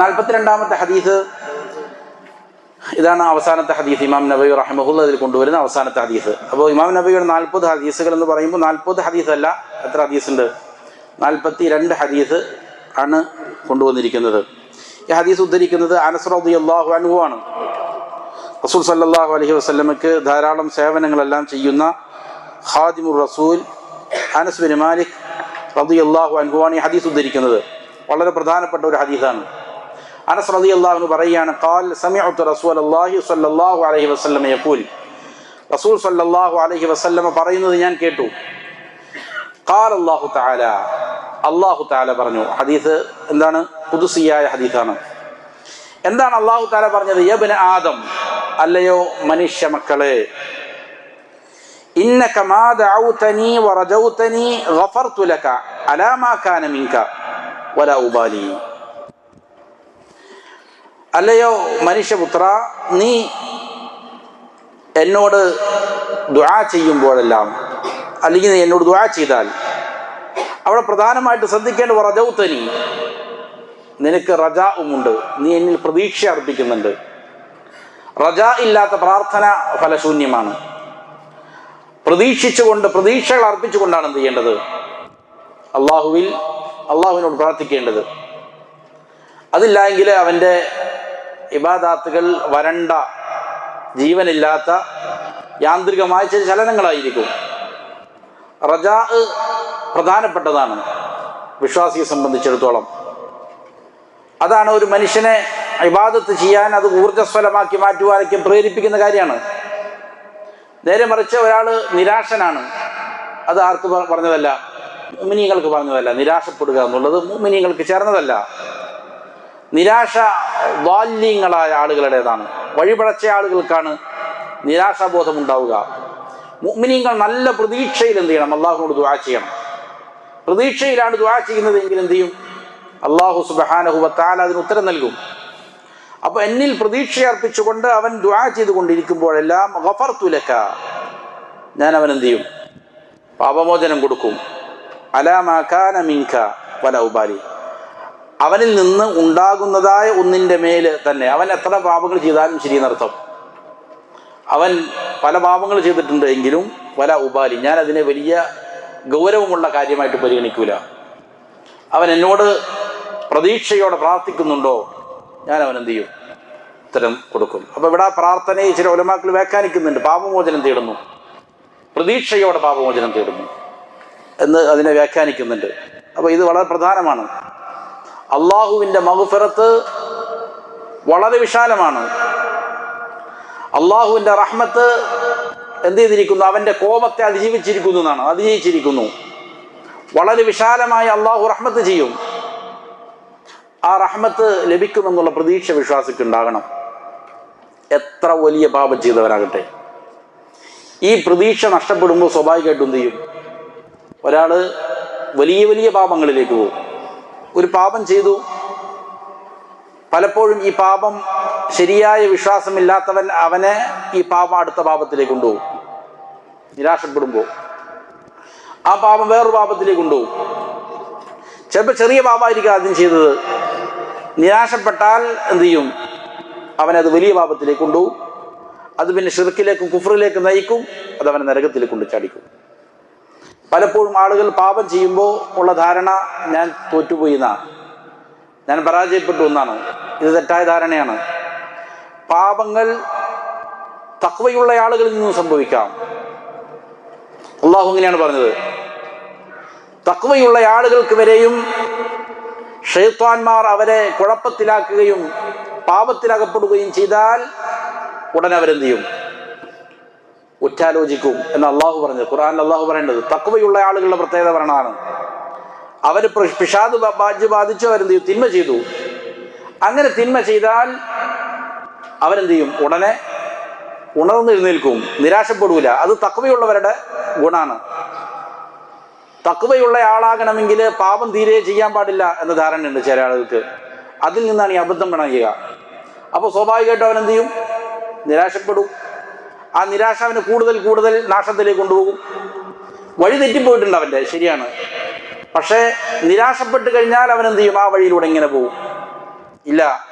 നാൽപ്പത്തിരണ്ടാമത്തെ ഹദീസ് ഇതാണ് അവസാനത്തെ ഹദീസ് ഇമാം നബി റഹ്മുല്ല അതിൽ കൊണ്ടുവരുന്ന അവസാനത്തെ ഹദീസ്. അപ്പോൾ ഇമാം നബിയുടെ നാൽപ്പത് ഹദീസുകൾ എന്ന് പറയുമ്പോൾ നാൽപ്പത് ഹദീസ് അല്ല എത്ര ഹദീസ് ഉണ്ട്? നാൽപ്പത്തി രണ്ട് ഹദീസ് ആണ് കൊണ്ടുവന്നിരിക്കുന്നത്. ഈ ഹദീസ് ഉദ്ധരിക്കുന്നത് അനസ്രദി അള്ളാഹു അനുഭവം ആണ്. റസൂൽ സല്ലാഹു അലഹി വസ്ലമക്ക് ധാരാളം സേവനങ്ങളെല്ലാം ചെയ്യുന്ന ഹാദിമുർ റസൂൽ അനസ് ബിൻ മാലിക് റബി അള്ളാഹു അനുഭവാണ് ഈ ഹദീസ് ഉദ്ധരിക്കുന്നത്. വളരെ പ്രധാനപ്പെട്ട ഒരു ഹദീസാണ്. അനസ് റതി അള്ളാഹു പറയുകയാണ് കാൽ സമയത്ത് റസൂൽ അള്ളാഹി സല്ലാഹു അലൈഹി യഖൂൽ. റസൂൽ സല്ലാഹു അലഹി വസ്ലമ പറയുന്നത് ഞാൻ കേട്ടു. കാൽ അള്ളാഹു താല അള്ളാഹു താല പറഞ്ഞു. ഹദീസ് എന്താണ്? പുതുസിയായ ഹദീസാണ്. എന്താണ് അള്ളാഹു താല പറഞ്ഞത്? യബിന് ആദം. അല്ലയോ മനുഷ്യ മക്കളെ ഇന്നക മാ ദഅൗതനി വറജൗതനി ഗഫർതു ലക അലാ മാ കാന മിൻക വലാ ഉബാലി. അല്ലയോ മനുഷ്യപുത്ര നീ എന്നോട് ദുആ ചെയ്യുമ്പോഴെല്ലാം അല്ലെങ്കിൽ നീ എന്നോട് ദുആ ചെയ്താൽ അവിടെ പ്രധാനമായിട്ട് ശ്രദ്ധിക്കേണ്ട റജൗത്തനി നിനക്ക് റജാവുമുണ്ട് നീ എന്നിൽ പ്രതീക്ഷ അർപ്പിക്കുന്നുണ്ട്. റജ ഇല്ലാത്ത പ്രാർത്ഥന ഫലശൂന്യമാണ്. പ്രതീക്ഷിച്ചുകൊണ്ട് പ്രതീക്ഷകൾ അർപ്പിച്ചുകൊണ്ടാണ് എന്ത് ചെയ്യേണ്ടത്? അള്ളാഹുവിൽ അള്ളാഹുവിനോട് പ്രാർത്ഥിക്കേണ്ടത്. അതില്ല എങ്കിൽ അവന്റെ ഇബാദാത്തുകൾ വരണ്ട ജീവനില്ലാത്ത യാന്ത്രികമായ ചില ചലനങ്ങളായിരിക്കും. റജാ പ്രധാനപ്പെട്ടതാണ് വിശ്വാസിയെ സംബന്ധിച്ചിടത്തോളം. അതാണ് ഒരു മനുഷ്യനെ ഇബാദത്ത് ചെയ്യാൻ അത് ഊർജസ്വലമാക്കി മാറ്റുവാനൊക്കെ പ്രേരിപ്പിക്കുന്ന കാര്യമാണ്. നേരെ മറിച്ച് ഒരാൾ നിരാശനാണ്. അത് ആർക്ക് പറഞ്ഞതല്ല? മിനിങ്ങൾക്ക് പറഞ്ഞതല്ല നിരാശപ്പെടുക എന്നുള്ളത് മിനിങ്ങൾക്ക് ചേർന്നതല്ല. നിരാശ വാല്യങ്ങളായ ആളുകളുടേതാണ്. വഴിപഴച്ച ആളുകൾക്കാണ് നിരാശാബോധം ഉണ്ടാവുക മുഅ്മിനീങ്ങൾ നല്ല പ്രതീക്ഷയിൽ എന്ത് ചെയ്യണം? അള്ളാഹുനോട് ദുആ ചെയ്യണം. പ്രതീക്ഷയിലാണ് ദുആ ചെയ്യുന്നതെങ്കിൽ എന്ത് ചെയ്യും? അള്ളാഹു സുബാനഹുബത്താൽ അതിന് ഉത്തരം നൽകും. അപ്പൊ എന്നിൽ പ്രതീക്ഷ അർപ്പിച്ചുകൊണ്ട് അവൻ ദുആ ചെയ്തുകൊണ്ടിരിക്കുമ്പോഴെല്ലാം ഗഫർ തുലക്ക ഞാൻ അവൻ എന്ത് ചെയ്യും? പാപമോചനം കൊടുക്കും. അലാമാക്കാന മിങ്ക വല ഉബാലി. അവനിൽ നിന്ന് ഉണ്ടാകുന്നതായ ഒന്നിന്റെ മേൽ തന്നെ അവൻ എത്ര പാപങ്ങൾ ചെയ്താലും ശരി എന്നർത്ഥം അവൻ പല പാപങ്ങൾ ചെയ്തിട്ടുണ്ട് എങ്കിലും വല ഉപാലി ഞാൻ അതിനെ വലിയ ഗൗരവമുള്ള കാര്യമായിട്ട് പരിഗണിക്കൂല. അവൻ എന്നോട് പ്രതീക്ഷയോടെ പ്രാർത്ഥിക്കുന്നുണ്ടോ? ഞാൻ അവൻ എന്ത് ചെയ്യും ഉത്തരം കൊടുക്കും. അപ്പോൾ ഇവിടെ പ്രാർത്ഥനയെ ചില ഒലമാക്കൾ വ്യാഖ്യാനിക്കുന്നുണ്ട്. പാപമോചനം തേടുന്നു. പ്രതീക്ഷയോടെ പാപമോചനം തേടുന്നു. എന്ന് അതിനെ വ്യാഖ്യാനിക്കുന്നുണ്ട്. അപ്പോൾ ഇത് വളരെ പ്രധാനമാണ്. അള്ളാഹുവിന്റെ മഹുഫിറത്ത് വളരെ വിശാലമാണ്. അള്ളാഹുവിന്റെ റഹ്മത്ത് എന്ത് ചെയ്തിരിക്കുന്നു? അവന്റെ കോപത്തെ അതിജീവിച്ചിരിക്കുന്നു എന്നാണ്. അതിജീവിച്ചിരിക്കുന്നു വളരെ വിശാലമായി അള്ളാഹു റഹ്മത്ത് ചെയ്യും. ആ റഹ്മത്ത് ലഭിക്കുമെന്നുള്ള പ്രതീക്ഷ വിശ്വാസിക്ക് ഉണ്ടാകണം എത്ര വലിയ പാപം ചെയ്തവരാകട്ടെ ഈ പ്രതീക്ഷ നഷ്ടപ്പെടുമ്പോൾ സ്വാഭാവികമായിട്ടും എന്ത് ചെയ്യും? ഒരാൾ വലിയ വലിയ പാപങ്ങളിലേക്ക് പോകും. ഒരു പാപം ചെയ്തു. പലപ്പോഴും ഈ പാപം ശരിയായ വിശ്വാസമില്ലാത്തവൻ അവനെ ഈ പാപം അടുത്ത പാപത്തിലേക്ക് കൊണ്ടുപോകും. നിരാശപ്പെടുമ്പോൾ. ആ പാപം വേറൊരു പാപത്തിലേക്ക് കൊണ്ടുപോകും. ചിലപ്പോൾ ചെറിയ പാപമായിരിക്കും ആദ്യം ചെയ്തത്. നിരാശപ്പെട്ടാൽ എന്ത് ചെയ്യും? അവനത് വലിയ പാപത്തിലേക്ക് കൊണ്ടുപോകും. അത് പിന്നെ ഷിർക്കിലേക്കും കുഫറിലേക്കും നയിക്കും. അത് അവനെ നരകത്തിലേക്ക് കൊണ്ട് ചാടിക്കും. പലപ്പോഴും ആളുകൾ പാപം ചെയ്യുമ്പോൾ ഉള്ള ധാരണ ഞാൻ തോറ്റുപോയി എന്നാണ് ഞാൻ പരാജയപ്പെട്ടു എന്നാണ്. ഇത് തെറ്റായ ധാരണയാണ്. പാപങ്ങൾ തക്വയുള്ള ആളുകളിൽ നിന്നും സംഭവിക്കാം. അള്ളാഹു ഇങ്ങനെയാണ് പറഞ്ഞത്. തക്വയുള്ള ആളുകൾക്ക് വരെയും ഷെയ്ത്താൻമാർ അവരെ കുഴപ്പത്തിലാക്കുകയും പാപത്തിലകപ്പെടുകയും ചെയ്താൽ ഉടനെ അവരെന്ത് ചെയ്യും ഉറ്റാലോചിക്കും എന്ന് അള്ളാഹു പറഞ്ഞത് ഖുർആൻ അള്ളാഹു പറയേണ്ടത് തക്വയുള്ള ആളുകളുടെ പ്രത്യേകത പറയണതാണ്. അവർ പിഷാദ് ബാജ് ബാധിച്ചു അവരെന്ത് ചെയ്യും തിന്മ ചെയ്തു. അങ്ങനെ തിന്മ ചെയ്താൽ അവരെന്ത് ചെയ്യും ഉടനെ ഉണർന്നെഴുന്നേൽക്കും. നിരാശപ്പെടൂല അത് തക്വയുള്ളവരുടെ ഗുണാണ്. തക്വയുള്ള ആളാകണമെങ്കിൽ പാപം തീരെ ചെയ്യാൻ പാടില്ല എന്ന ധാരണയുണ്ട് ചില ആളുകൾക്ക്. അതിൽ നിന്നാണ് ഈ അബദ്ധം പിണങ്ങുക. അപ്പോൾ സ്വാഭാവികമായിട്ട് അവൻ എന്ത് ചെയ്യും നിരാശപ്പെടും. ആ നിരാശ അവന് കൂടുതൽ കൂടുതൽ നാശത്തിലേക്ക് കൊണ്ടുപോകും. വഴി തെറ്റിപ്പോയിട്ടുണ്ട് അവന്റെ ശരിയാണ്. പക്ഷേ നിരാശപ്പെട്ട് കഴിഞ്ഞാൽ അവൻ എന്ത് ചെയ്യും ആ വഴിയിലൂടെ ഇങ്ങനെ പോകും. ഇല്ല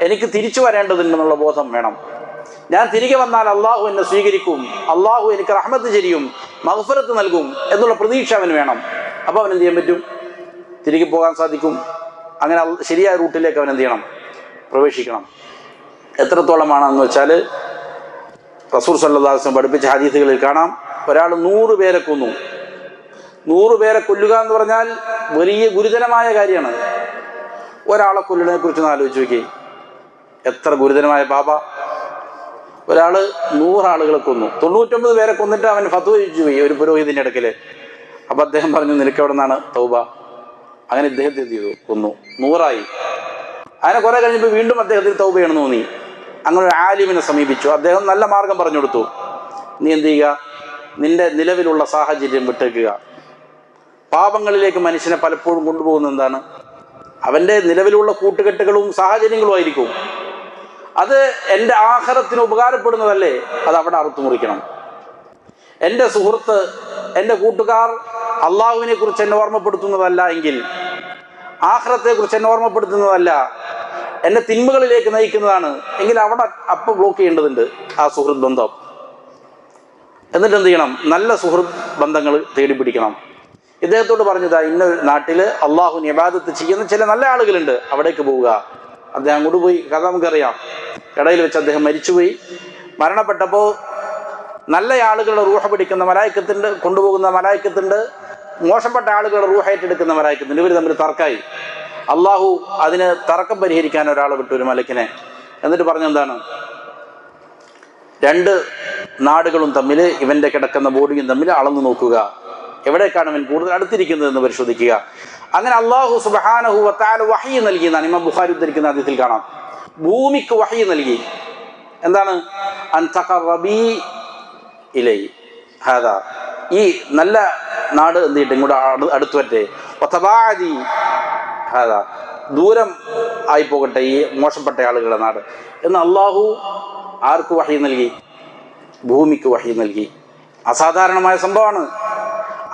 എനിക്ക് തിരിച്ചു വരേണ്ടതുണ്ടെന്നുള്ള ബോധം വേണം. ഞാൻ തിരികെ വന്നാൽ അള്ളാഹു എന്നെ സ്വീകരിക്കും അള്ളാഹു എനിക്ക് റഹ്മത്ത് ചെയ്യും മഹഫറത്ത് നൽകും എന്നുള്ള പ്രതീക്ഷ അവന് വേണം. അപ്പോൾ അവൻ എന്ത് ചെയ്യാൻ പറ്റും? തിരികെ പോകാൻ സാധിക്കും. അങ്ങനെ ശരിയായ റൂട്ടിലേക്ക് അവൻ എന്ത് ചെയ്യണം? പ്രവേശിക്കണം. എത്രത്തോളമാണെന്ന് വെച്ചാൽ റസൂർ സല്ലാസ്ലം പഠിപ്പിച്ച ഹദീസുകളിൽ കാണാം. ഒരാൾ നൂറ് പേരെ കൊന്നു. നൂറ് പേരെ കൊല്ലുക എന്ന് പറഞ്ഞാൽ വലിയ ഗുരുതരമായ കാര്യമാണ്. ഒരാളെ കൊല്ലുന്നതിനെ കുറിച്ച് ഒന്ന് ആലോചിച്ച് നോക്കി എത്ര ഗുരുതരമായ പാപ. ഒരാൾ നൂറാളുകളെ കൊന്നു. തൊണ്ണൂറ്റൊമ്പത് പേരെ കൊന്നിട്ട് അവൻ ഫത്വ ചോദിച്ചു പോയി ഒരു പുരോഹിതിന്റെ ഇടയ്ക്കിൽ അപ്പം അദ്ദേഹം പറഞ്ഞു നിനക്ക് എവിടെ നിന്നാണ് തൗബ? അങ്ങനെ ഇദ്ദേഹത്തെ എന്ത് ചെയ്തു? കൊന്നു. നൂറായി. അങ്ങനെ കുറെ കഴിഞ്ഞപ്പോൾ വീണ്ടും അദ്ദേഹത്തിന് തൗബയാണ് തോന്നി. അങ്ങനെ ഒരു ആലിമിനെ സമീപിച്ചു. അദ്ദേഹം നല്ല മാർഗം പറഞ്ഞു കൊടുത്തു. നീ എന്ത് ചെയ്യുക? നിന്റെ നിലവിലുള്ള സാഹചര്യം വിട്ടേക്കുക. പാപങ്ങളിലേക്ക് മനുഷ്യനെ പലപ്പോഴും കൊണ്ടുപോകുന്ന എന്താണ്? അവന്റെ നിലവിലുള്ള കൂട്ടുകെട്ടുകളും സാഹചര്യങ്ങളും ആയിരിക്കും. അത് എന്റെ ആഹാരത്തിന് ഉപകാരപ്പെടുന്നതല്ലേ? അത് അവിടെ അറുത്തു മുറിക്കണം. എന്റെ സുഹൃത്ത് എന്റെ കൂട്ടുകാർ അള്ളാഹുവിനെ കുറിച്ച് എന്നെ ഓർമ്മപ്പെടുത്തുന്നതല്ല എങ്കിൽ ആഹ്രത്തെ കുറിച്ച് എന്നെ ഓർമ്മപ്പെടുത്തുന്നതല്ല എന്നെ തിന്മകളിലേക്ക് നയിക്കുന്നതാണ്. എങ്കിൽ അവിടെ അപ്പം ബ്ലോക്ക് ചെയ്യേണ്ടതുണ്ട് ആ സുഹൃത്ത് ബന്ധം. എന്നിട്ട് എന്ത് ചെയ്യണം? നല്ല സുഹൃത്ത് ബന്ധങ്ങൾ തേടി പിടിക്കണം. ഇദ്ദേഹത്തോട് പറഞ്ഞതാ ഇന്ന നാട്ടിൽ അള്ളാഹു നിബാദത്ത് ചെയ്യുന്ന ചില നല്ല ആളുകളുണ്ട്. അവിടേക്ക് പോവുക. അദ്ദേഹം അങ്ങോട്ട് പോയി. കഥ നമുക്കറിയാം. ഇടയിൽ വെച്ച് അദ്ദേഹം മരിച്ചുപോയി. മരണപ്പെട്ടപ്പോൾ നല്ല ആളുകളുടെ റൂഹ പിടിക്കുന്ന മലായക്കത്തുണ്ട് കൊണ്ടുപോകുന്ന മലായക്കത്തുണ്ട്. മോശപ്പെട്ട ആളുകളുടെ റൂഹ ഏറ്റെടുക്കുന്ന മലായക്കത്തുണ്ട്. ഇവർ തമ്മിൽ തർക്കമായി. അള്ളാഹു അതിന് തർക്കം പരിഹരിക്കാൻ ഒരാൾ വിട്ടു ഒരു മലക്കിനെ. എന്നിട്ട് പറഞ്ഞെന്താണ് രണ്ട് നാടുകളും തമ്മിൽ ഇവന്റെ കിടക്കുന്ന ബോഡിയും തമ്മിൽ അളന്നു നോക്കുക. എവിടേക്കാണ് ഇവൻ കൂടുതൽ അടുത്തിരിക്കുന്നതെന്ന് പരിശോധിക്കുക. അങ്ങനെ അള്ളാഹു സുബാനഹു വത്താല വഹി നൽകി എന്നാണ് ഇമാം ബുഖാരി ഉദ്ധരിക്കുന്ന ആദ്യത്തിൽ കാണാം. ഭൂമിക്ക് വഹി നൽകി. എന്താണ്? ഇലൈ. ഈ നല്ല നാട് എന്ത് ചെയ്യട്ടെ? ഇങ്ങോട്ട് അടുത്തു വരട്ടെ. ഹാദാ. ദൂരം ആയി പോകട്ടെ ഈ മോശപ്പെട്ട ആളുകളുടെ നാട്. എന്ന് അള്ളാഹു ആർക്ക് വഹി നൽകി? ഭൂമിക്ക് വഹി നൽകി. അസാധാരണമായ സംഭവമാണ്.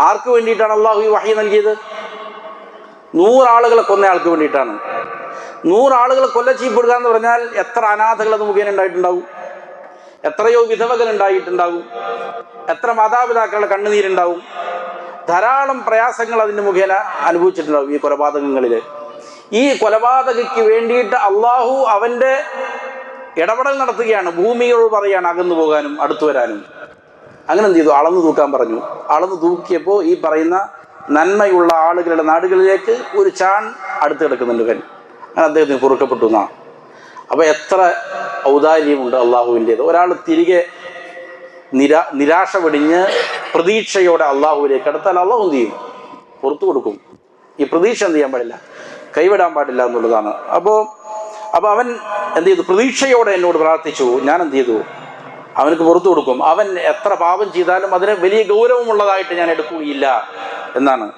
ആർക്ക് വേണ്ടിയിട്ടാണ് അള്ളാഹു ഈ വഹി നൽകിയത്? നൂറാളുകളെ കൊന്ന ആൾക്ക് വേണ്ടിയിട്ടാണ്. നൂറാളുകളെ കൊല്ല ചെയ്യപ്പെടുക എന്ന് പറഞ്ഞാൽ എത്ര അനാഥകൾ അത് മുഖേന ഉണ്ടായിട്ടുണ്ടാവും? എത്രയോ വിധവകൾ ഉണ്ടായിട്ടുണ്ടാവും? എത്ര മാതാപിതാക്കളുടെ കണ്ണുനീരുണ്ടാവും? ധാരാളം പ്രയാസങ്ങൾ അതിന്റെ മുഖേന അനുഭവിച്ചിട്ടുണ്ടാവും ഈ കൊലപാതകങ്ങളിൽ ഈ കൊലപാതകയ്ക്ക് വേണ്ടിയിട്ട് അള്ളാഹു അവന്റെ ഇടപെടൽ നടത്തുകയാണ് ഭൂമിയോട് പറയാണ് അകന്നു പോകാനും അടുത്തു വരാനും. അങ്ങനെ എന്ത് ചെയ്തു? അളന്നു തൂക്കാൻ പറഞ്ഞു. അളന്നു തൂക്കിയപ്പോൾ ഈ പറയുന്ന നന്മയുള്ള ആളുകളുടെ നാടുകളിലേക്ക് ഒരു ചാൺ അടുത്ത് കിടക്കുന്നുണ്ട് ഇവൻ. അങ്ങനെ അദ്ദേഹത്തിന് കുറുക്കപ്പെട്ടു എന്നാ. അപ്പോൾ എത്ര ഔദാര്യമുണ്ട് അള്ളാഹുവിന്റേത്. ഒരാൾ തിരികെ നിരാ നിരാശ വെടിഞ്ഞ് പ്രതീക്ഷയോടെ അള്ളാഹുവിലേക്ക് അടുത്താൽ അള്ളാഹു എന്ത് ചെയ്യും? പുറത്തു കൊടുക്കും. ഈ പ്രതീക്ഷ എന്ത് ചെയ്യാൻ പാടില്ല? കൈവിടാൻ പാടില്ല എന്നുള്ളതാണ്. അപ്പോൾ അപ്പോൾ അവൻ എന്ത് ചെയ്തു? പ്രതീക്ഷയോടെ എന്നോട് പ്രാർത്ഥിച്ചു. ഞാൻ എന്ത് ചെയ്തു? അവനക്ക് പുറത്തു കൊടുക്കും. അവൻ എത്ര പാപം ചെയ്താലും അതിന് വലിയ ഗൗരവമുള്ളതായിട്ട് ഞാൻ എടുക്കുകയില്ല. എന്നാണ്.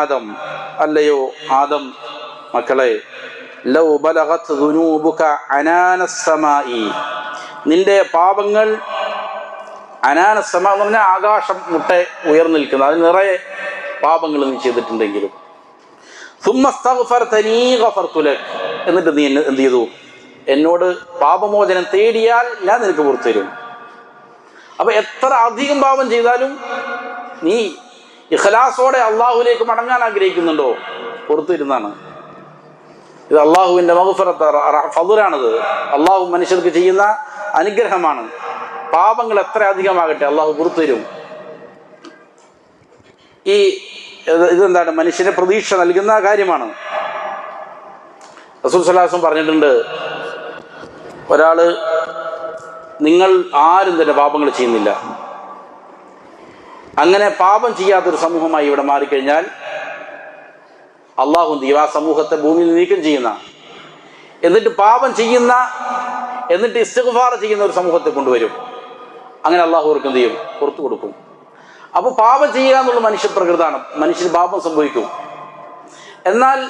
ആദം അല്ലയോ ആദം മക്കളെ ലൗ ബലഗത് നിന്റെ പാപങ്ങൾ അനാനസമ എന്ന് പറഞ്ഞാൽ ആകാശം മുട്ട ഉയർന്നു നിൽക്കുന്നത് അത് നിറയെ പാപങ്ങൾ നീ ചെയ്തിട്ടുണ്ടെങ്കിലും. എന്നിട്ട് നീ എന്നെ എന്ത് ചെയ്തു? എന്നോട് പാപമോചനം തേടിയാൽ ഞാൻ നിനക്ക് പുറത്തു തരും അപ്പൊ എത്ര അധികം പാപം ചെയ്താലും നീ ഇഖലാസോടെ അള്ളാഹുലേക്ക് മടങ്ങാൻ ആഗ്രഹിക്കുന്നുണ്ടോ? പുറത്തിരുന്നാണ്. ഇത് അള്ളാഹുവിന്റെ മഹുഫറത്ത് ഫതുരാണിത് അള്ളാഹു മനുഷ്യർക്ക് ചെയ്യുന്ന അനുഗ്രഹമാണ്. പാപങ്ങൾ എത്ര അധികമാകട്ടെ അള്ളാഹു പുറത്തുവരും. ഈ ഇത് ഇതെന്താണ്? മനുഷ്യന് പ്രതീക്ഷ നൽകുന്ന കാര്യമാണ്. റസൂൽ സലാസം പറഞ്ഞിട്ടുണ്ട് ഒരാൾ നിങ്ങൾ ആരും തന്നെ പാപങ്ങൾ ചെയ്യുന്നില്ല. അങ്ങനെ പാപം ചെയ്യാത്തൊരു സമൂഹമായി ഇവിടെ മാറിക്കഴിഞ്ഞാൽ അള്ളാഹു ആ സമൂഹത്തെ ഭൂമിയിൽ നീക്കം ചെയ്യുന്ന എന്നിട്ട് പാപം ചെയ്യുന്ന എന്നിട്ട് ഇസ്തിഗ്ഫാർ ചെയ്യുന്ന ഒരു സമൂഹത്തെ കൊണ്ടുവരും. അങ്ങനെ അള്ളാഹു അവർക്ക് എന്ത് ചെയ്യും? പുറത്തു കൊടുക്കും. അപ്പോൾ പാപം ചെയ്യുക എന്നുള്ള മനുഷ്യ പ്രകൃതാണ് മനുഷ്യന് പാപം സംഭവിക്കും. എന്നാൽ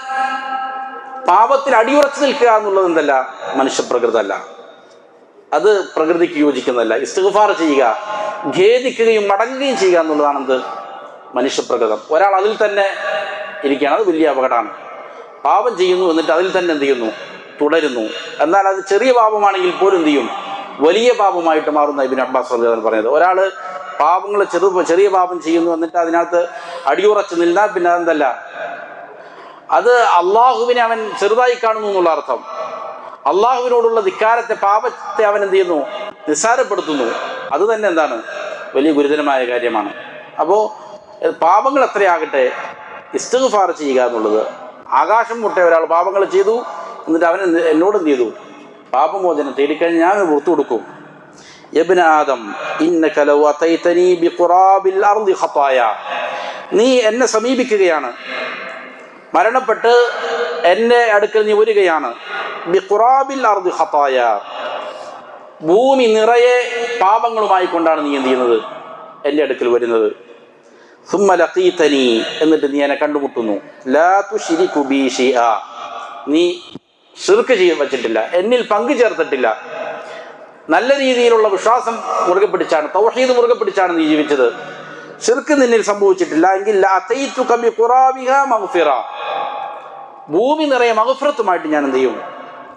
പാപത്തിൽ അടിയുറച്ചു നിൽക്കുക എന്നുള്ളത് എന്തല്ല? മനുഷ്യപ്രകൃതമല്ല. അത് പ്രകൃതിക്ക് യോജിക്കുന്നതല്ല. ഇസ്തിഗ്ഫാർ ചെയ്യുക ഖേദിക്കുകയും മടങ്ങുകയും ചെയ്യുക എന്നുള്ളതാണ് എന്ത് മനുഷ്യപ്രകൃതം. ഒരാൾ അതിൽ തന്നെ ഇരിക്കുകയാണ് അത് വലിയ അപകടമാണ്. പാപം ചെയ്യുന്നു എന്നിട്ട് അതിൽ തന്നെ എന്ത് ചെയ്യുന്നു? തുടരുന്നു. എന്നാൽ അത് ചെറിയ പാപമാണെങ്കിൽ പോലും എന്ത് ചെയ്യും? വലിയ പാപമായിട്ട് മാറുന്ന ഇബിൻ അബ്ബാസ് റളിയല്ലാഹു പറഞ്ഞത് ഒരാൾ പാപങ്ങൾ ചെറു ചെറിയ പാപം ചെയ്യുന്നു എന്നിട്ട് അതിനകത്ത് അടിയുറച്ച് നിന്നാൽ പിന്നെ അതെന്തല്ല? അത് അള്ളാഹുവിനെ അവൻ ചെറുതായി കാണുന്നു എന്നുള്ള അർത്ഥം. അള്ളാഹുവിനോടുള്ള ധിക്കാരത്തെ പാപത്തെ അവൻ എന്ത് ചെയ്യുന്നു? നിസ്സാരപ്പെടുത്തുന്നു. അത് തന്നെ എന്താണ്? വലിയ ഗുരുതരമായ കാര്യമാണ്. അപ്പോൾ പാപങ്ങൾ എത്രയാകട്ടെ ഇസ്തിഗ്ഫാർ ചെയ്യുക എന്നുള്ളത് ആകാശം മുട്ട ഒരാൾ പാപങ്ങൾ ചെയ്തു എന്നിട്ട് അവൻ എന്നോട് എന്ത് ചെയ്തു? പാപമോചനം തേടിക്കഴിഞ്ഞ് ഞാൻ പുറത്തു കൊടുക്കും. ആദം നീ എന്നെ സമീപിക്കുകയാണ്. മരണപ്പെട്ട് എന്റെ അടുക്കൽ നീ വരികയാണ്. ബിഖുറാബിൽ അർദി ഖതായ ഭൂമി നിറയെ പാപങ്ങളുമായി കൊണ്ടാണ് നീ എന്ത് ചെയ്യുന്നത്? എന്റെ അടുക്കൽ വരുന്നത്. സുമ്മ ലഖീതനി എന്നിട്ട് നീ എന്നെ കണ്ടുമുട്ടുന്നു. ലാ ശിരി കുബീഷി ആ നീ ഷിർക്ക് ചെയ്യ വച്ചിട്ടില്ല. എന്നിൽ പങ്കു ചേർത്തിട്ടില്ല. നല്ല രീതിയിലുള്ള വിശ്വാസം മുറുകെ പിടിച്ചാണ് തൗഹീദ് മുറുകെ പിടിച്ചാണ് നീ ജീവിച്ചത്. ഷിർക്ക് നിന്നിൽ സംഭവിച്ചിട്ടില്ല എങ്കിൽ ഭൂമി നിറയെ മഹഫ്രത്തുമായിട്ട് ഞാൻ എന്ത് ചെയ്യും?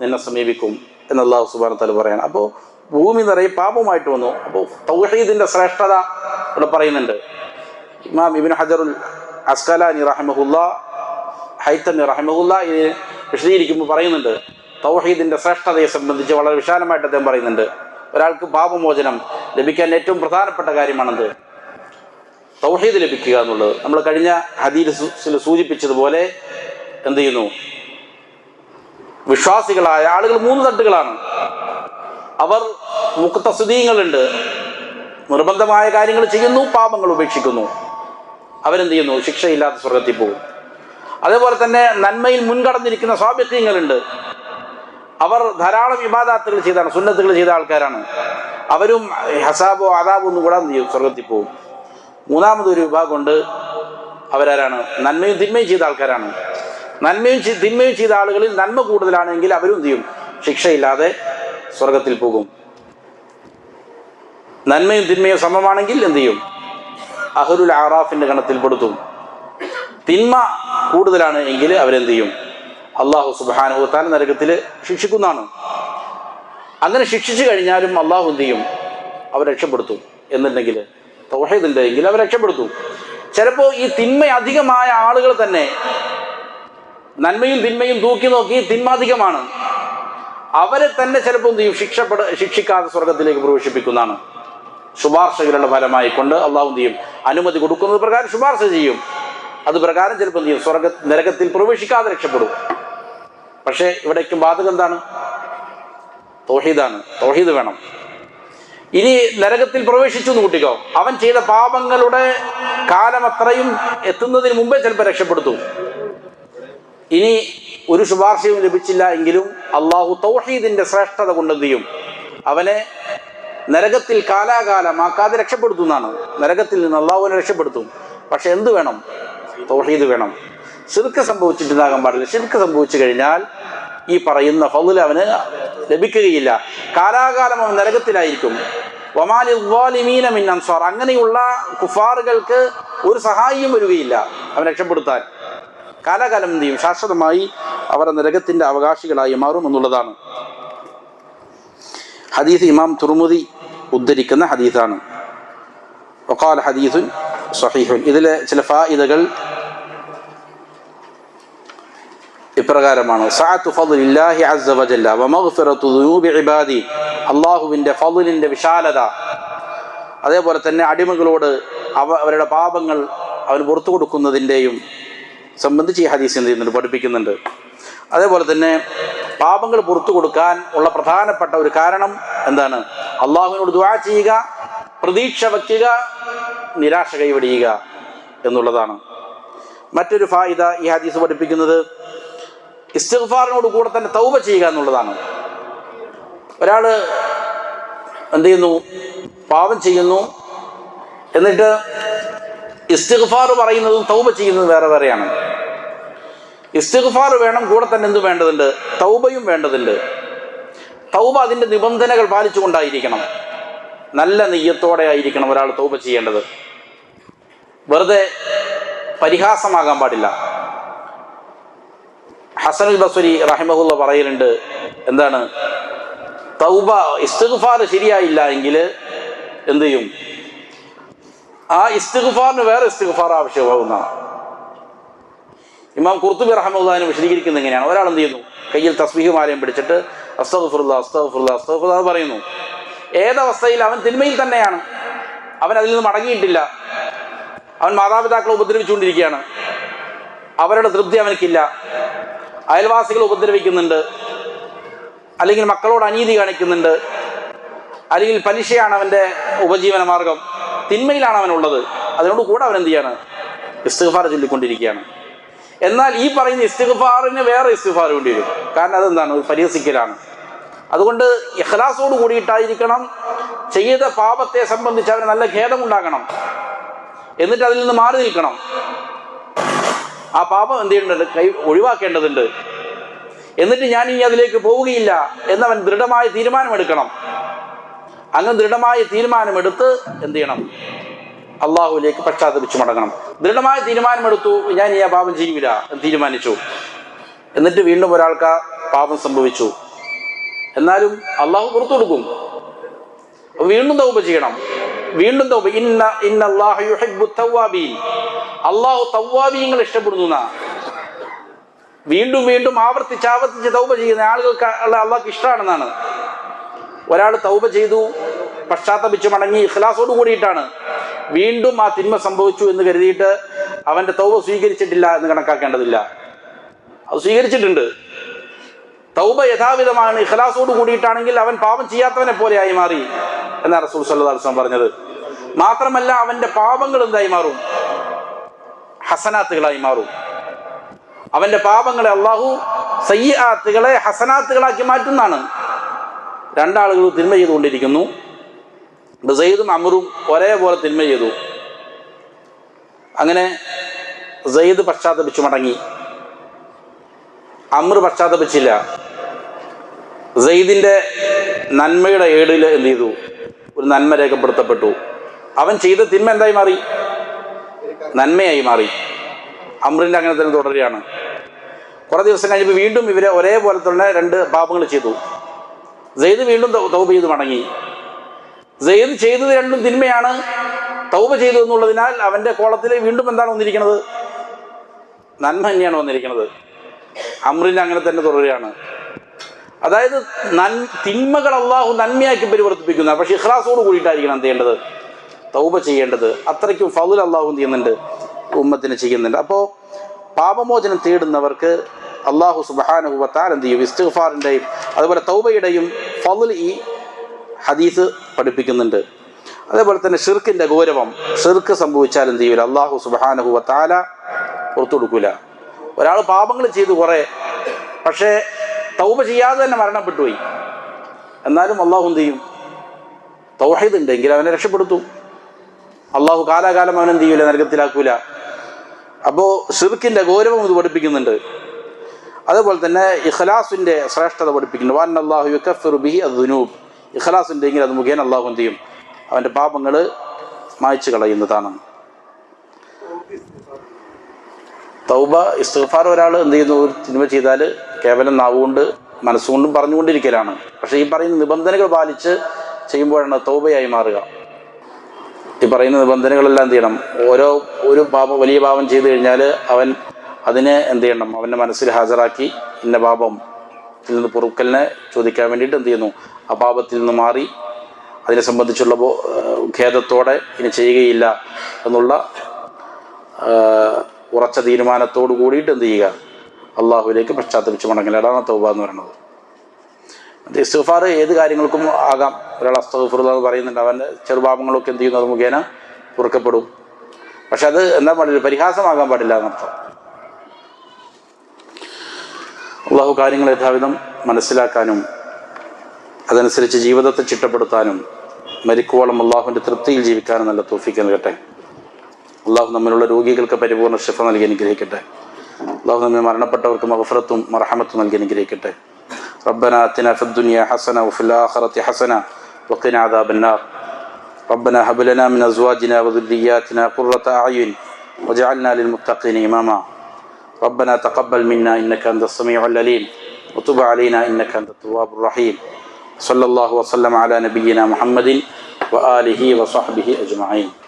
നിന്നെ സമീപിക്കും. എന്ന് അള്ളാഹു സുബാന തല പറയാണ്. അപ്പോൾ ഭൂമി നിറയെ പാപമായിട്ട് വന്നു. അപ്പോൾ തൗഹീദിന്റെ ശ്രേഷ്ഠത ഇവിടെ പറയുന്നുണ്ട്. ഇമാം ഇബിൻ ഹജറുൽ അസ്കലാനി റഹമഹുല്ല ഹൈത്തമി റഹമഹുല്ല ഇത് വിശദീകരിക്കുമ്പോൾ പറയുന്നുണ്ട്. തൗഹീദിന്റെ ശ്രേഷ്ഠതയെ സംബന്ധിച്ച് വളരെ വിശാലമായിട്ട് അദ്ദേഹം പറയുന്നുണ്ട്. ഒരാൾക്ക് പാപമോചനം ലഭിക്കാൻ ഏറ്റവും പ്രധാനപ്പെട്ട കാര്യമാണെന്ത് തൗഹീദ് ലഭിക്കുക എന്നുള്ളത്. നമ്മൾ കഴിഞ്ഞ ഹദീസിൽ സൂചിപ്പിച്ചതുപോലെ എന്ത് ചെയ്യുന്നു? വിശ്വാസികളായ ആളുകൾ മൂന്ന് തട്ടുകളാണ്. അവർ മുക്തസുദീങ്ങളുണ്ട് നിർബന്ധമായ കാര്യങ്ങൾ ചെയ്യുന്നു പാപങ്ങൾ ഉപേക്ഷിക്കുന്നു. അവരെന്ത് ചെയ്യുന്നു ശിക്ഷയില്ലാത്ത സ്വർഗത്തിൽ പോകും. അതേപോലെ തന്നെ നന്മയിൽ മുൻകടന്നിരിക്കുന്ന സ്വാഭിത്യങ്ങളുണ്ട് അവർ ധാരാളം വിവാദാത്തുകൾ ചെയ്താണ് സുന്നത്തുകൾ ചെയ്ത ആൾക്കാരാണ്. അവരും ഹസാബോ അതാബോ ഒന്നും കൂടാൻ ചെയ്യും സ്വർഗത്തിൽ പോകും. മൂന്നാമതൊരു വിഭാഗമുണ്ട്. അവരാരാണ്? നന്മയും തിന്മയും ചെയ്ത ആൾക്കാരാണ്. നന്മയും തിന്മയും ചെയ്ത ആളുകളിൽ നന്മ കൂടുതലാണെങ്കിൽ അവരും ചെയ്യും? ശിക്ഷയില്ലാതെ സ്വർഗത്തിൽ പോകും. നന്മയും തിന്മയും സമമാണെങ്കിൽ എന്ത് ചെയ്യും? അഹറുൽ ആറാഫിന്റെ ഗണത്തിൽ പെടുത്തും. തിന്മ കൂടുതലാണ് എങ്കിൽ അവരെന്ത് ചെയ്യും? അള്ളാഹു സുബാനുഭവത്താൻ നരകത്തിൽ ശിക്ഷിക്കുന്നതാണ്. അങ്ങനെ ശിക്ഷിച്ചു കഴിഞ്ഞാലും അള്ളാഹു എന്ത് ചെയ്യും? അവർ രക്ഷപ്പെടുത്തും. എന്നുണ്ടെങ്കിൽ തൗഹീദ് അവർ രക്ഷപ്പെടുത്തും. ചിലപ്പോൾ ഈ തിന്മ അധികമായ ആളുകൾ തന്നെ നന്മയും തിന്മയും തൂക്കി നോക്കി തിന്മാധികമാണ്. അവരെ തന്നെ ചിലപ്പോൾ ശിക്ഷപ്പെട ശിക്ഷിക്കാതെ സ്വർഗത്തിലേക്ക് പ്രവേശിപ്പിക്കുന്നതാണ്. ശുപാർശകളുടെ ഫലമായി കൊണ്ട് അള്ളാഹു ചെയ്യും? അനുമതി കൊടുക്കുന്നത് പ്രകാരം ശുപാർശ ചെയ്യും. അത് പ്രകാരം ചിലപ്പോൾ ചെയ്യും? സ്വർഗ നരകത്തിൽ പ്രവേശിക്കാതെ രക്ഷപ്പെടും. പക്ഷേ ഇവിടേക്കും ബാധകം എന്താണ്? തോഹീദാണ്. തോഹീദ് വേണം. ഇനി നരകത്തിൽ പ്രവേശിച്ചു എന്ന് കൂട്ടിക്കോ. അവൻ ചെയ്ത പാപങ്ങളുടെ കാലം അത്രയും എത്തുന്നതിന് മുമ്പേ ചിലപ്പോൾ രക്ഷപ്പെടുത്തും. ഇനി ഒരു ശുപാർശയും ലഭിച്ചില്ല എങ്കിലും അള്ളാഹു തൗഹീദിന്റെ ശ്രേഷ്ഠത കൊണ്ടെത്തിയും അവനെ നരകത്തിൽ കാലാകാലമാക്കാതെ രക്ഷപ്പെടുത്തുന്നതാണ്. നരകത്തിൽ നിന്ന് അള്ളാഹുവിനെ രക്ഷപ്പെടുത്തും. പക്ഷെ എന്ത് വേണം? തൗഹീദ് വേണം. ശിർക്ക് സംഭവിച്ചിട്ടുണ്ടാകാൻ പാടില്ല. ശിർക്ക് സംഭവിച്ചു കഴിഞ്ഞാൽ ഈ പറയുന്ന ഫضل അവന് ലഭിക്കുകയില്ല. കാലാകാലം അവൻ നരകത്തിലായിരിക്കും. ഒമാലിമീന മിൻ അൻസാർ. അങ്ങനെയുള്ള കുഫാറുകൾക്ക് ഒരു സഹായിയും വരികയില്ല അവൻ രക്ഷപ്പെടുത്താൻ. കാലാകാലം എന്ത് ചെയ്യും? ശാശ്വതമായി അവർ നരകത്തിന്റെ അവകാശികളായി മാറും എന്നുള്ളതാണ്. ഹദീസ് ഇമാം തുർമുദി ഉദ്ധരിക്കുന്ന ഹദീസാണ്. ഒക്കാൽ ഹദീസുൻ സഹീഹുൻ. ഇതിലെ ചില ഫായിദകൾ ഇപ്രകാരമാണ്. സഅത്തു ഫലിന്റെ വിശാലത. അതേപോലെ തന്നെ അടിമകളോട് അവ അവരുടെ പാപങ്ങൾ അവന് പുറത്തു കൊടുക്കുന്നതിന്റെയും സംബന്ധിച്ച് ഈ ഹദീസ് എന്ത് ചെയ്യുന്നുണ്ട്? പഠിപ്പിക്കുന്നുണ്ട്. അതേപോലെ തന്നെ പാപങ്ങൾ പുറത്തു കൊടുക്കാൻ ഉള്ള പ്രധാനപ്പെട്ട ഒരു കാരണം എന്താണ്? അള്ളാഹുവിനോട് ദുആ ചെയ്യുക പ്രതീക്ഷ വയ്ക്കുക നിരാശ കൈവടിയുക എന്നുള്ളതാണ്. മറ്റൊരു ഫായിദ ഈ ഹദീസ് പഠിപ്പിക്കുന്നത് ഇസ്തിഫാറിനോട് കൂടെ തന്നെ തൗബ ചെയ്യുക എന്നുള്ളതാണ്. ഒരാൾ എന്ത് ചെയ്യുന്നു? പാപം ചെയ്യുന്നു. എന്നിട്ട് ഇസ്തിഫാർ പറയുന്നതും തൗബ ചെയ്യുന്നതും വേറെ വേറെയാണ്. ഇസ്തിഗ്ഫാർ വേണം കൂടെ തന്നെ എന്ത് വേണ്ടതുണ്ട്? തൗബയും വേണ്ടതുണ്ട്. തൗബ അതിന്റെ നിബന്ധനകൾ പാലിച്ചുകൊണ്ടായിരിക്കണം. നല്ല നെയ്യത്തോടെ ആയിരിക്കണം ഒരാൾ തൗബ ചെയ്യേണ്ടത്. വെറുതെ പരിഹാസമാകാൻ പാടില്ല. ഹസനുൽ ബസുരി റഹിമഹുല്ല പറയലുണ്ട് എന്താണ്? തൗബ ഇസ്തിഗ്ഫാർ ശരിയായില്ല എങ്കിൽ എന്ത് ചെയ്യും? ആ ഇസ്തിഗ്ഫാറിന് വേറെ ഇസ്തിഗ്ഫാർ ആവശ്യമാകുന്നതാണ് ഇമാം കുർത്തുബി റഹമുല്ലാനെ വിശദീകരിക്കുന്നത് എങ്ങനെയാണ്? ഒരാൾ എന്ത് ചെയ്യുന്നു? കയ്യിൽ തസ്ബീഹ് മാലയും പിടിച്ചിട്ട് അസ്തഫുല്ല അസ്തഫുല്ല അസ്തഫുല്ല എന്ന് പറയുന്നു. ഏതവസ്ഥയിൽ അവൻ തിന്മയിൽ തന്നെയാണ്. അവൻ അതിൽ നിന്ന് മടങ്ങിയിട്ടില്ല. അവൻ മാതാപിതാക്കളെ ഉപദ്രവിച്ചുകൊണ്ടിരിക്കുകയാണ്. അവരുടെ തൃപ്തി അവനക്കില്ല. അയൽവാസികൾ ഉപദ്രവിക്കുന്നുണ്ട്. അല്ലെങ്കിൽ മക്കളോട് അനീതി കാണിക്കുന്നുണ്ട്. അല്ലെങ്കിൽ പലിശയാണ് അവന്റെ ഉപജീവന മാർഗം. തിന്മയിലാണ് അവനുള്ളത്. അതിനോട് കൂടെ അവൻ എന്ത് ചെയ്യാണ്? ഇസ്തിഗ്ഫാർ ചൊല്ലിക്കൊണ്ടിരിക്കുകയാണ്. എന്നാൽ ഈ പറയുന്ന ഇസ്തിഗ്ഫാറിന് വേറെ ഇസ്തിഫാർ വേണ്ടി വരും. കാരണം അതെന്താണ്? പരിഹസിക്കലാണ് അതുകൊണ്ട് ഇഖ്ലാസോട് കൂടിയിട്ടായിരിക്കണം ചെയ്ത പാപത്തെ സംബന്ധിച്ച് അവന് നല്ല ഖേദമുണ്ടാകണം. എന്നിട്ട് അതിൽ നിന്ന് മാറി നിൽക്കണം. ആ പാപം എന്ത് ചെയ്യേണ്ടത് കൈ ഒഴിവാക്കേണ്ടതുണ്ട്. എന്നിട്ട് ഞാൻ ഇനി അതിലേക്ക് പോവുകയില്ല എന്നവൻ ദൃഢമായ തീരുമാനമെടുക്കണം. അങ്ങനെ ദൃഢമായ തീരുമാനമെടുത്ത് എന്ത് ചെയ്യണം? അള്ളാഹുവിലേക്ക് പശ്ചാത്തപിച്ച് മടങ്ങണം. ദൃഢമായ തീരുമാനമെടുത്തു. ഞാൻ ഈ പാപം ചെയ്യൂല എന്ന് തീരുമാനിച്ചു. എന്നിട്ട് വീണ്ടും ഒരാൾക്ക് പാപം സംഭവിച്ചു. എന്നാലും അള്ളാഹു പുറത്തു കൊടുക്കും. വീണ്ടും തൗബ ചെയ്യണം. വീണ്ടും തൗബ. ഇന്ന ഇന്ന തവ്വാബീൻ അള്ളാഹു തവ്വാബീങ്ങൾ ഇഷ്ടപ്പെടുന്നു വീണ്ടും വീണ്ടും ആവർത്തിച്ച് ആവർത്തിച്ച് തൗബ ചെയ്യുന്ന ആളുകൾക്ക് അള്ളാഹ്ക്ക് ഇഷ്ടമാണെന്നാണ്. ഒരാൾ തൗബ ചെയ്തു പശ്ചാത്തപിച്ച് മടങ്ങി ഇഖ്ലാസോട് കൂടിയിട്ടാണ്. വീണ്ടും ആ തിന്മ സംഭവിച്ചു എന്ന് കരുതിയിട്ട് അവന്റെ തൗവ സ്വീകരിച്ചിട്ടില്ല എന്ന് കണക്കാക്കേണ്ടതില്ല. അത് സ്വീകരിച്ചിട്ടുണ്ട്. തൗബ യഥാവിധമാണ് ഇഖലാസോട് കൂടിയിട്ടാണെങ്കിൽ അവൻ പാപം ചെയ്യാത്തവനെ പോലെയായി മാറി എന്നാണ് റസൂൽ വസല്ലം പറഞ്ഞത്. മാത്രമല്ല അവന്റെ പാപങ്ങൾ എന്തായി മാറും? ഹസനാത്തുകളായി മാറും. അവന്റെ പാപങ്ങളെ അള്ളാഹു സയ്യാത്തുകളെ ഹസനാത്തുകളാക്കി മാറ്റുന്നതാണ്. രണ്ടാളുകൾ തിന്മ ചെയ്തുകൊണ്ടിരിക്കുന്നു. സെയ്ദും അമറും ഒരേപോലെ തിന്മ ചെയ്തു. അങ്ങനെ സെയ്ദ് പശ്ചാത്തപിച്ചു മടങ്ങി. അമർ പശ്ചാത്തപിച്ചില്ല. സെയ്ദിന്റെ നന്മയുടെ ഏടിൽ എന്ത് ചെയ്തു? ഒരു നന്മ രേഖപ്പെടുത്തപ്പെട്ടു. അവൻ ചെയ്ത തിന്മ എന്തായി മാറി? നന്മയായി മാറി. അമറിന്റെ അങ്ങനെ തന്നെ തുടരുകയാണ്. കുറേ ദിവസം കഴിഞ്ഞപ്പോൾ വീണ്ടും ഇവരെ ഒരേപോലെ തന്നെ രണ്ട് പാപങ്ങൾ ചെയ്തു. സെയ്ദ് വീണ്ടും തൗബ ചെയ്ത് മടങ്ങി. സെയ്ദ് ചെയ്തത് രണ്ടും തിന്മയാണ്. തൗബ ചെയ്തു എന്നുള്ളതിനാൽ അവന്റെ കോളത്തിൽ വീണ്ടും എന്താണ് വന്നിരിക്കുന്നത്? നന്മ തന്നെയാണ് വന്നിരിക്കുന്നത്. അമ്രിന് അങ്ങനെ തന്നെ തുടരുകയാണ്. അതായത് നൻ തിന്മകൾ അള്ളാഹു നന്മയാക്കി പരിവർത്തിപ്പിക്കുന്ന. പക്ഷെ ഇഖ്ലാസോട് കൂടിയിട്ടായിരിക്കണം എന്ത് ചെയ്യേണ്ടത്? തൗബ ചെയ്യേണ്ടത്. അത്രയ്ക്കും ഫതുൽ അള്ളാഹു ചെയ്യുന്നുണ്ട്? ഉമ്മത്തിന് ചെയ്യുന്നുണ്ട്. അപ്പോൾ പാപമോചനം തേടുന്നവർക്ക് അള്ളാഹു സുബാനുഭവത്താൽ എന്ത് ചെയ്യും? ഇസ്തുഫാറിന്റെയും അതുപോലെ തൗബയുടെയും ഫതുൽ ഈ ഹദീസ് പഠിപ്പിക്കുന്നുണ്ട്. അതേപോലെ തന്നെ ഷിർക്കിന്റെ ഗൗരവം. ഷിർക്ക് സംഭവിച്ചാൽ എന്ത് ചെയ്യൂല? അള്ളാഹു സുബാനഹുവ താല പുറത്തു കൊടുക്കൂല. ഒരാൾ പാപങ്ങൾ ചെയ്തു കുറെ പക്ഷേ തൗബ ചെയ്യാതെ തന്നെ മരണപ്പെട്ടു പോയി. എന്നാലും അള്ളാഹു എന്ത് ചെയ്യും? തൗഹീദ് ഉണ്ടെങ്കിൽ അവനെ രക്ഷപ്പെടുത്തും. അള്ളാഹു കാലാകാലം അവൻ എന്ത് ചെയ്യൂല? നരകത്തിലാക്കൂല. അപ്പോൾ ഷിർക്കിന്റെ ഗൗരവം ഇത് പഠിപ്പിക്കുന്നുണ്ട്. അതുപോലെ തന്നെ ഇഖ്ലാസിന്റെ ശ്രേഷ്ഠത പഠിപ്പിക്കുന്നുണ്ട്. വാൻ അള്ളാഹു യുക്കഫിർ ബിഹി അദ്ദുനൂബ്. ഇഖ്ലാസ് ഉണ്ടെങ്കിൽ അത് മുഖേന അള്ളാഹു എന്ത് ചെയ്യും? അവന്റെ പാപങ്ങൾ മായ്ച്ചു കളയുന്നതാണ്. തൗബ ഇസ്തിഗ്ഫാർ ഒരാൾ എന്ത് ചെയ്യുന്നു? ഒരു സിനിമ ചെയ്താൽ കേവലം നാവുകൊണ്ട് മനസ്സുകൊണ്ടും പറഞ്ഞുകൊണ്ടിരിക്കലാണ്. പക്ഷേ ഈ പറയുന്ന നിബന്ധനകൾ പാലിച്ച് ചെയ്യുമ്പോഴാണ് തൗബയായി മാറുക. ഈ പറയുന്ന നിബന്ധനകളെല്ലാം എന്ത് ചെയ്യണം? ഓരോ ഒരു പാപം വലിയ പാപം ചെയ്തു കഴിഞ്ഞാൽ അവൻ അതിനെ എന്ത് ചെയ്യണം? അവന്റെ മനസ്സിൽ ഹാജരാക്കി ഇന്ന പാപം ത്തിൽ നിന്ന് പൊറുക്കലിനെ ചോദിക്കാൻ വേണ്ടിയിട്ട് എന്ത് ചെയ്യുന്നു? ആ പാപത്തിൽ നിന്ന് മാറി അതിനെ സംബന്ധിച്ചുള്ള ഖേദത്തോടെ ഇനി ചെയ്യുകയില്ല എന്നുള്ള ഉറച്ച തീരുമാനത്തോട് കൂടിയിട്ട് എന്ത് ചെയ്യുക? അള്ളാഹുവിലേക്ക് പശ്ചാത്തലിച്ച് മടങ്ങലാണ് തൗബ എന്ന് പറയുന്നത്. മറ്റേ ഇസ്തിഗ്ഫാർ ഏത് കാര്യങ്ങൾക്കും ആകാം. ഒരാൾ അസ്തഫർ എന്ന് പറയുന്നുണ്ട്. അവന്റെ ചെറുപാപങ്ങളൊക്കെ എന്ത് ചെയ്യുന്നു? അത് മുഖേന പൊറുക്കപ്പെടും. പക്ഷെ അത് എന്താ പാടില്ല? പരിഹാസമാകാൻ പാടില്ല എന്നർത്ഥം. അള്ളാഹു കാര്യങ്ങൾ യഥാവിധം മനസ്സിലാക്കാനും അതനുസരിച്ച് ജീവിതത്തെ ചിട്ടപ്പെടുത്താനും മരിക്കുവോളം അള്ളാഹുവിൻ്റെ തൃപ്തിയിൽ ജീവിക്കാനും നല്ല തോഫിക്ക് നൽകട്ടെ അള്ളാഹു നമ്മിലുള്ള രോഗികൾക്ക് പരിപൂർണ്ണ ഷിഫ നൽകി അനുഗ്രഹിക്കട്ടെ അള്ളാഹു നമ്മെ മരണപ്പെട്ടവർക്ക് മഹഫറത്തും മർഹമത്തും നൽകി അനുഗ്രഹിക്കട്ടെ ربنا آتنا في الدنيا حسنة وفي الآخرة حسنة وقنا عذاب النار ربنا هب لنا من أزواجنا وذرياتنا قرة أعين وجعلنا للمتقين إماما ربنا تقبل منا إنك أنت السميع العليم وتب علينا إنك أنت التواب الرحيم. صلى الله وسلم على نبينا محمد وآله وصحبه أجمعين.